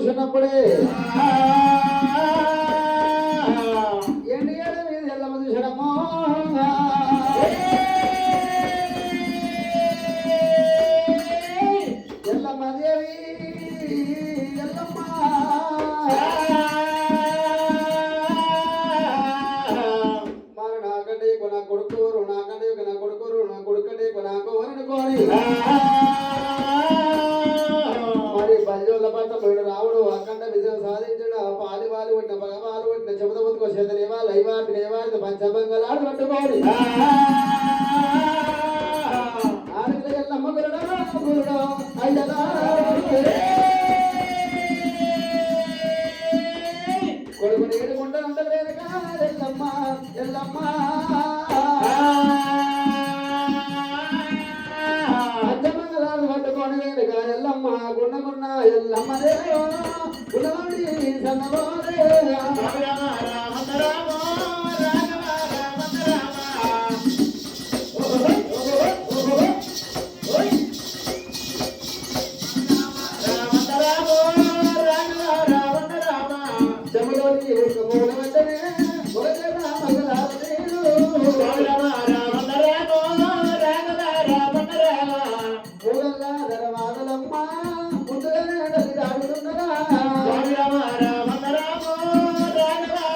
ঘোষণা করে। పెట్టిన పగమాలు పెట్టిన చెమత ముద్దుకో చేతనేవా లైవా పినేవాడిన పంచమంగళాడు పట్టుకోని. అయ్యదా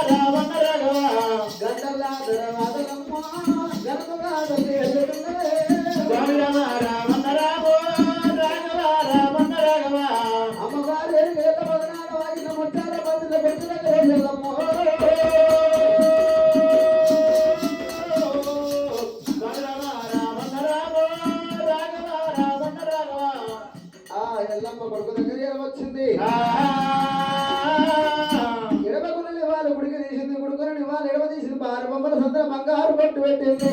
రామ రాఘవ గంధర్వాధరవాదరమ్మ గణపరాధ ఎడమ తీసింది భార్య మమ్మల్ని సందర బంగారు పట్టు పెట్టింది.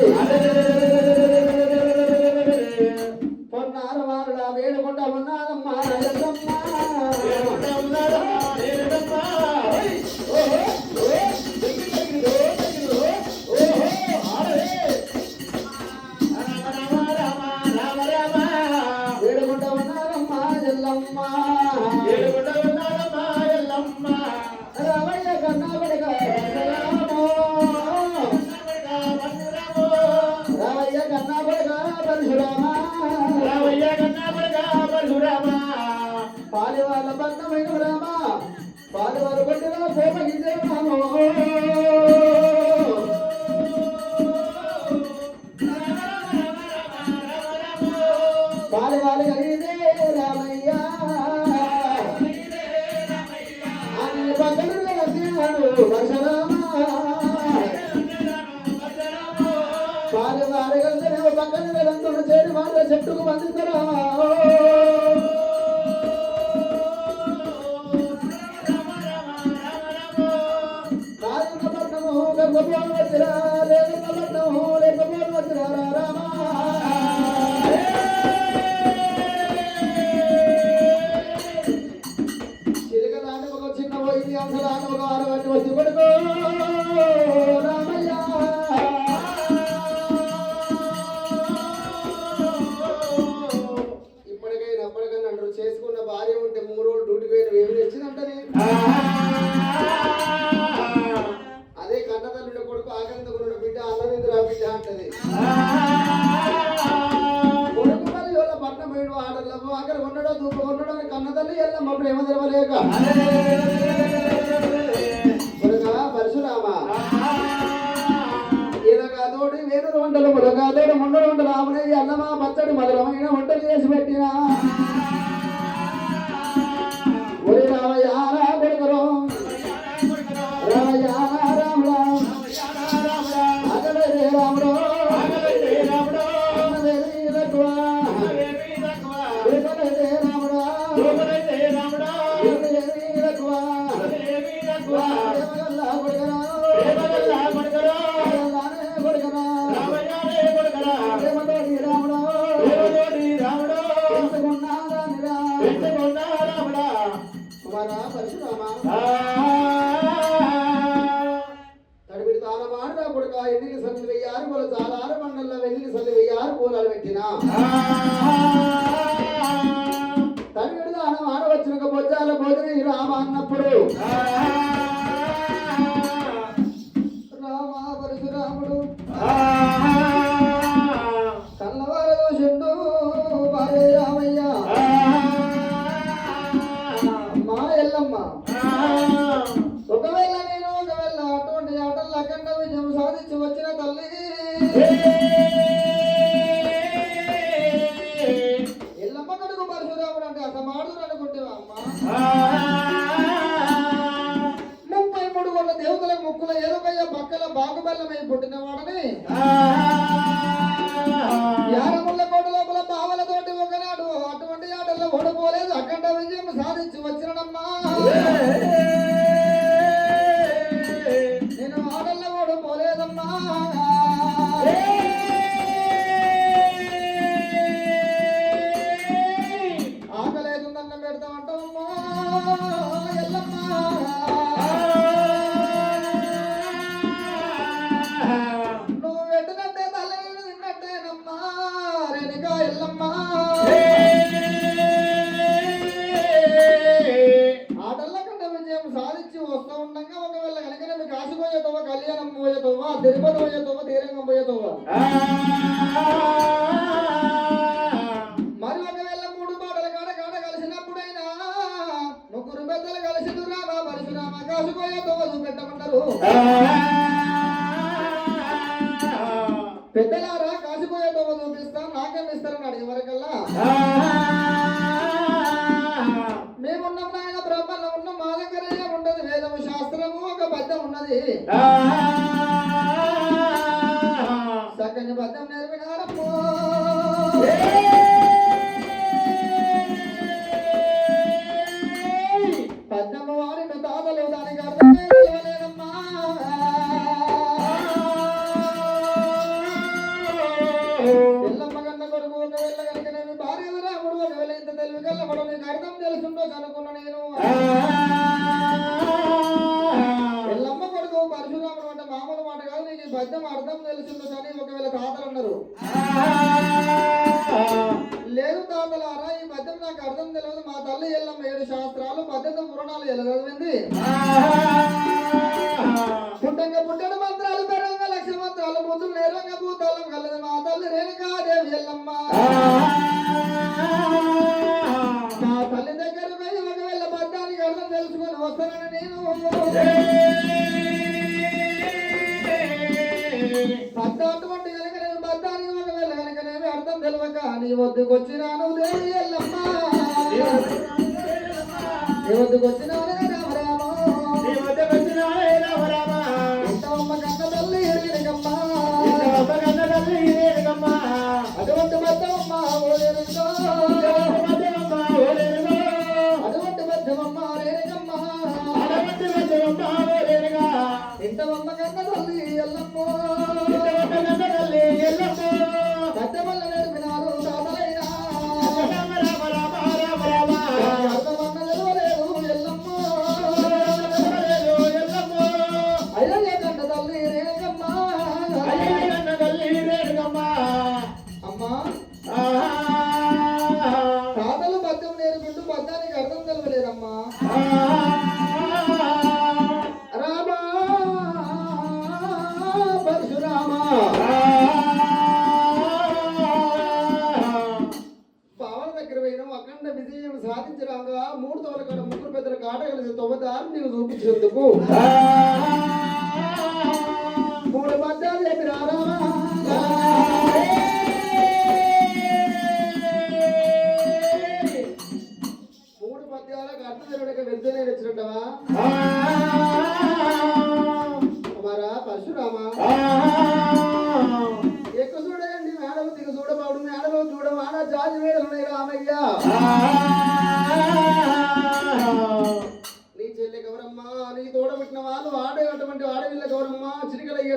కాలువ పక్కన చెట్టుకు మందిందరా రాముని అన్నమా పచ్చడి మధురమైన వంటలు చేసి పెట్టినా. భార్య ఓడిపోలేదు అఖండ విజయం సాధించి వచ్చినమ్మా తిరుపతి పోయేతోవా తీరంగం పోయేతోవా మరి ఒకవేళ మూడు పాటల కాడ కాడ కలిసినప్పుడైనా ముగ్గురు పెద్దలు కలిసి రామ పరశురామ కాశీపోయేతోవా చూపెట్టమంటారు. పెద్దలారా కాశీపోయేతోవా చూపిస్తాం. నాకేం ఇస్తారని అడిగే వరకల్లా? మేమున్నాం నాయన బ్రహ్మలో ఉన్న. మా దగ్గర ఏముంటది వేదము శాస్త్రము. ఒక పద్యం ఉన్నది. చక్కని పద్యం నేర్పినారమ్మో. మంత్రాలు పురాణాలు పుట్టంగా పుట్టడు మంత్రాలు పెరంగా లక్ష మంత్రాలు బుద్ధులు నేరంగా భూతాలం కలదు మా తల్లి రేణుకాదేవి ఎల్లమ్మ. మా తల్లి దగ్గర పోయి ఒకవేళ పద్యానికి అర్థం తెలుసుకొని వస్తానని నేను పద్ద అటువంటి కనుక నేను పద్దానికి ఒకవేళ కనుక నేను అర్థం తెలియక నీ వద్దకొచ్చినాను దేవి ఎల్లమ్మ. వద్దకు వచ్చినాను దేవి ఎల్లమ్మ. నీ వద్దకు వచ్చినాను రామ రామ ఎంతమ్మ కన్న తల్లి ఎరిగినకమ్మ అటువంటి మధ్యమమ్మ ఓలేరుగో అటువంటి మధ్యమమ్మ రేణుకమ్మ ఇంతమమ్మ కన్న తల్లి ఎల్లమ్మ మధ్యమల్ల మూడు పద్యాలు చెప్పి రారామా మూడు పద్యాలకు అర్థం తెలియక వెళ్తేనే వచ్చినట్టవా కుమారా పరశురామ ఎక్కువ చూడండి మేడలు దిగు చూడబాడు మేడలు చూడమాడ మేడలు ఉన్నాయి రామయ్య.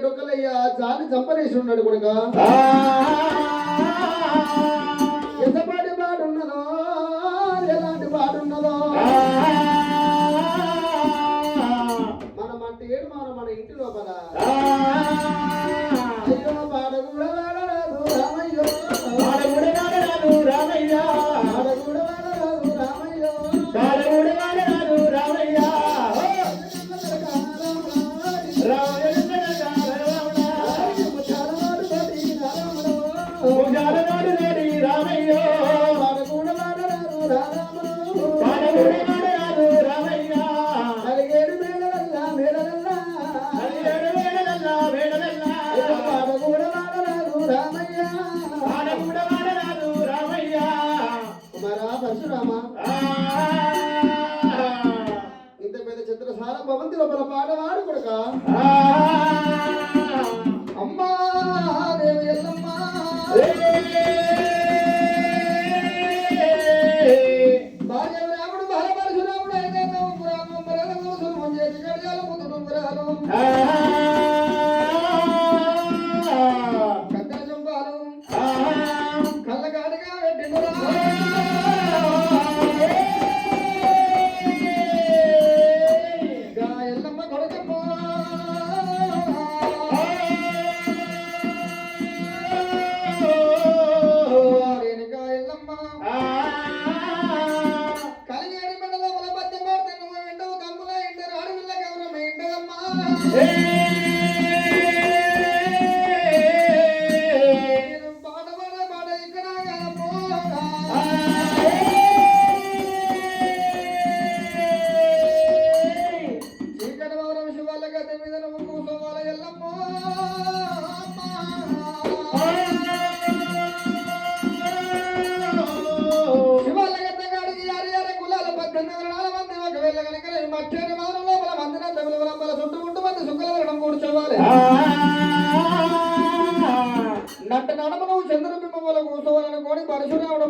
డొక్కలయ్య జాతి చంపనేసి ఉన్నాడు కొడుక. procurar, mas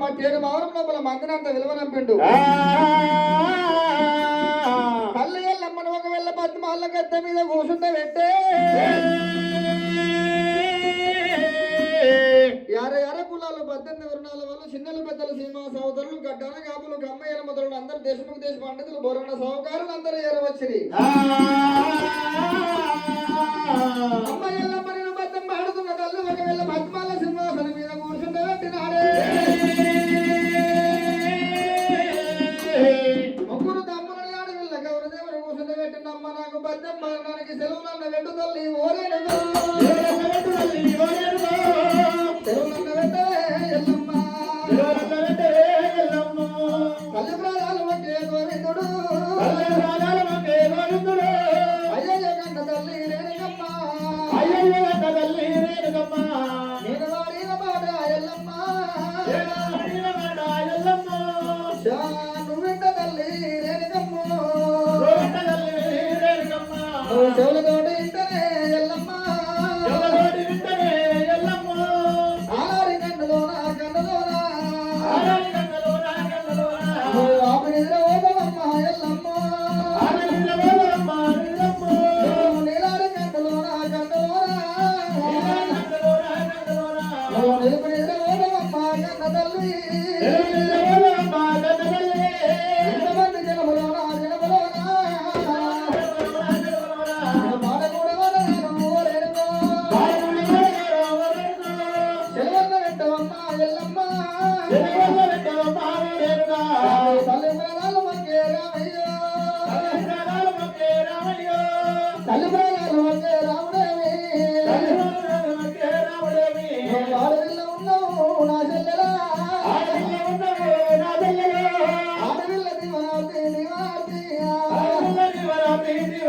మా తేను మావరం లోపల మందినంత విలువనంపిండు. తల్లి వెళ్ళమ్మను ఒకవేళ మీద కూర్చుంటే పెట్టే. యార యార కులాలు పద్దెనిమిది వర్ణాల వాళ్ళు చిన్నలు పెద్దలు సోదరులు గడ్డాన కాపులు గమ్మయ్యల మొదలు అందరు దేశముఖ దేశ పండితులు బోరణ సౌకారులు అందరూ ఏరవచ్చి అమ్మ ఎల్లమ్మ Valeu!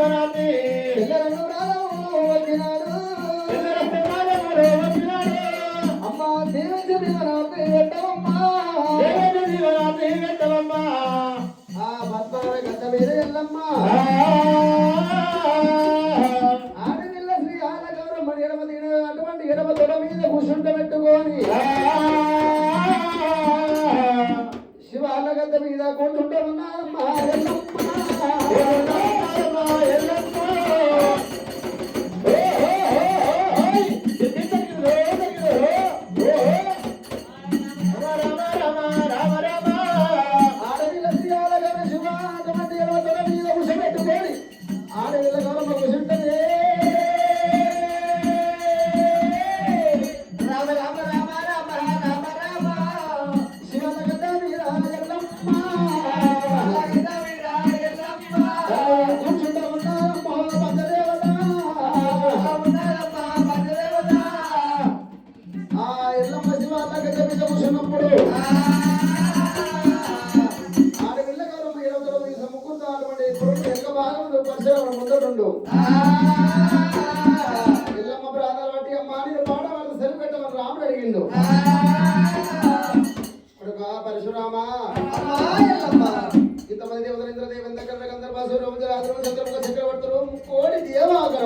రాత్రి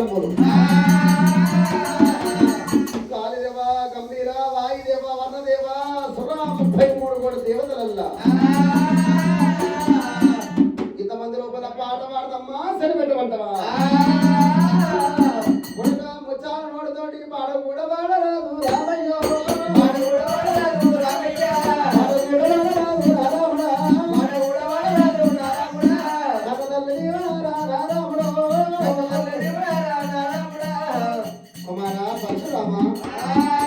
여러분. పరశురామా